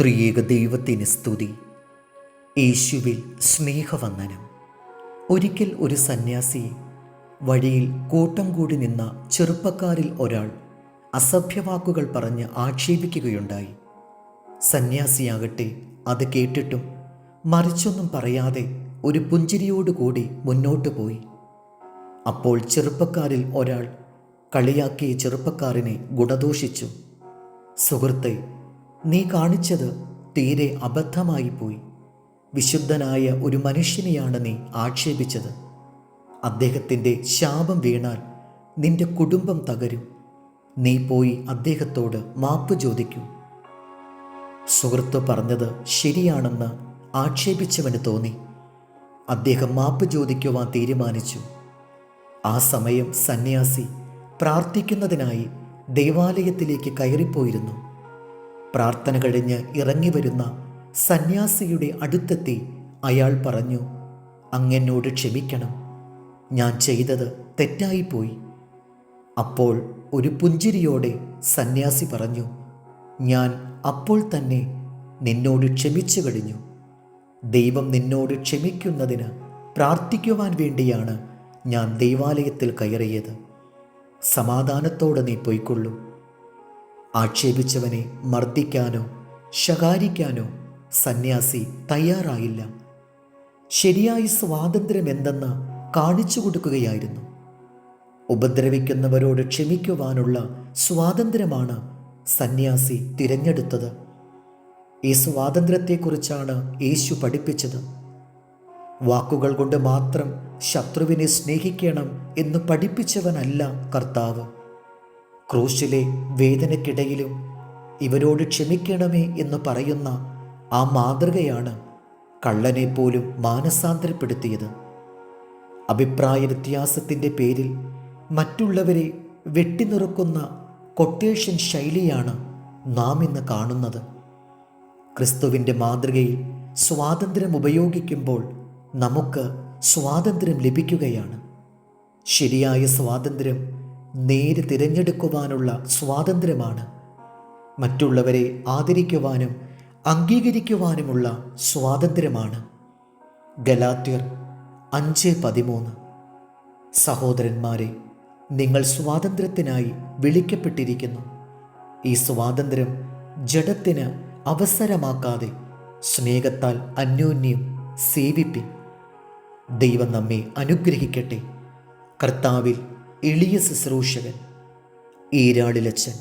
ത്രിയേക ദൈവത്തിന് സ്തുതി. യേശുവിൽ സ്നേഹവന്ദനം. ഒരിക്കൽ ഒരു സന്യാസി വഴിയിൽ കൂട്ടം കൂടി നിന്ന ചെറുപ്പക്കാരിൽ ഒരാൾ അസഭ്യവാക്കുകൾ പറഞ്ഞ് ആക്ഷേപിക്കുകയുണ്ടായി. സന്യാസിയാകട്ടെ അത് കേട്ടിട്ടും മറിച്ചൊന്നും പറയാതെ ഒരു പുഞ്ചിരിയോടുകൂടി മുന്നോട്ടു പോയി. അപ്പോൾ ചെറുപ്പക്കാരിൽ ഒരാൾ കളിയാക്കിയ ചെറുപ്പക്കാരനെ ഗുണദോഷിച്ചു. സുഹൃത്തെ നീ കാണിച്ചത് തീരെ അബദ്ധമായി പോയി. വിശുദ്ധനായ ഒരു മനുഷ്യനെയാണ് നീ ആക്ഷേപിച്ചത്. അദ്ദേഹത്തിന്റെ ശാപം വീണാൽ നിന്റെ കുടുംബം തകരും. നീ പോയി അദ്ദേഹത്തോട് മാപ്പ് ചോദിക്കും. സുഹൃത്ത് പറഞ്ഞത് ശരിയാണെന്ന് ആക്ഷേപിച്ചവന് തോന്നി. അദ്ദേഹം മാപ്പ് ചോദിക്കുവാൻ തീരുമാനിച്ചു. ആ സമയം സന്യാസി പ്രാർത്ഥിക്കുന്നതിനായി ദേവാലയത്തിലേക്ക് കയറിപ്പോയിരുന്നു. പ്രാർത്ഥന കഴിഞ്ഞ് ഇറങ്ങി വരുന്ന സന്യാസിയുടെ അടുത്തെത്തി അയാൾ പറഞ്ഞു അങ്ങെന്നോട് ക്ഷമിക്കണം. ഞാൻ ചെയ്തത് തെറ്റായിപ്പോയി. അപ്പോൾ ഒരു പുഞ്ചിരിയോടെ സന്യാസി പറഞ്ഞു ഞാൻ അപ്പോൾ തന്നെ നിന്നോട് ക്ഷമിച്ചു കഴിഞ്ഞു. ദൈവം നിന്നോട് ക്ഷമിക്കുന്നതിന് പ്രാർത്ഥിക്കുവാൻ വേണ്ടിയാണ് ഞാൻ ദൈവാലയത്തിൽ കയറിയത്. സമാധാനത്തോടെ നീ പൊയ്ക്കൊള്ളൂ. ആക്ഷേപിച്ചവനെ മർദ്ദിക്കാനോ ശകാരിക്കാനോ സന്യാസി തയ്യാറായില്ല. ശരിയായ സ്വാതന്ത്ര്യം എന്തെന്ന് കാണിച്ചു കൊടുക്കുകയായിരുന്നു. ഉപദ്രവിക്കുന്നവരോട് ക്ഷമിക്കുവാനുള്ള സ്വാതന്ത്ര്യമാണ് സന്യാസി തിരഞ്ഞെടുത്തത്. ഈ സ്വാതന്ത്ര്യത്തെക്കുറിച്ചാണ് യേശു പഠിപ്പിച്ചത്. വാക്കുകൾ കൊണ്ട് മാത്രം ശത്രുവിനെ സ്നേഹിക്കണം എന്ന് പഠിപ്പിച്ചവനല്ല കർത്താവ്. ക്രൂശിലെ വേദനയ്ക്കിടയിലും ഇവരോട് ക്ഷമിക്കണമേ എന്ന് പറയുന്ന ആ മാതൃകയാണ് കള്ളനെ പോലും മാനസാന്തരപ്പെടുത്തിയത്. അഭിപ്രായ വ്യത്യാസത്തിന്റെ പേരിൽ മറ്റുള്ളവരെ വെട്ടിനിറുക്കുന്ന കൊട്ടേഷൻ ശൈലിയാണ് നാം ഇന്ന് കാണുന്നത്. ക്രിസ്തുവിന്റെ മാതൃകയിൽ സ്വാതന്ത്ര്യം ഉപയോഗിക്കുമ്പോൾ നമുക്ക് സ്വാതന്ത്ര്യം ലഭിക്കുകയാണ്. ശരിയായ സ്വാതന്ത്ര്യം നേര് തിരഞ്ഞെടുക്കുവാനുള്ള സ്വാതന്ത്ര്യമാണ്. മറ്റുള്ളവരെ ആദരിക്കുവാനും അംഗീകരിക്കുവാനുമുള്ള സ്വാതന്ത്ര്യമാണ്. ഗലാത്യർ അഞ്ച് പതിമൂന്ന്. സഹോദരന്മാരെ നിങ്ങൾ സ്വാതന്ത്ര്യത്തിനായി വിളിക്കപ്പെട്ടിരിക്കുന്നു. ഈ സ്വാതന്ത്ര്യം ജഡത്തിന് അവസരമാക്കാതെ സ്നേഹത്താൽ അന്യോന്യം സേവിപ്പിൻ. ദൈവം നമ്മെ അനുഗ്രഹിക്കട്ടെ. കർത്താവിൽ എളിയ ശുശ്രൂഷകൻ ഈരാളിലച്ചൻ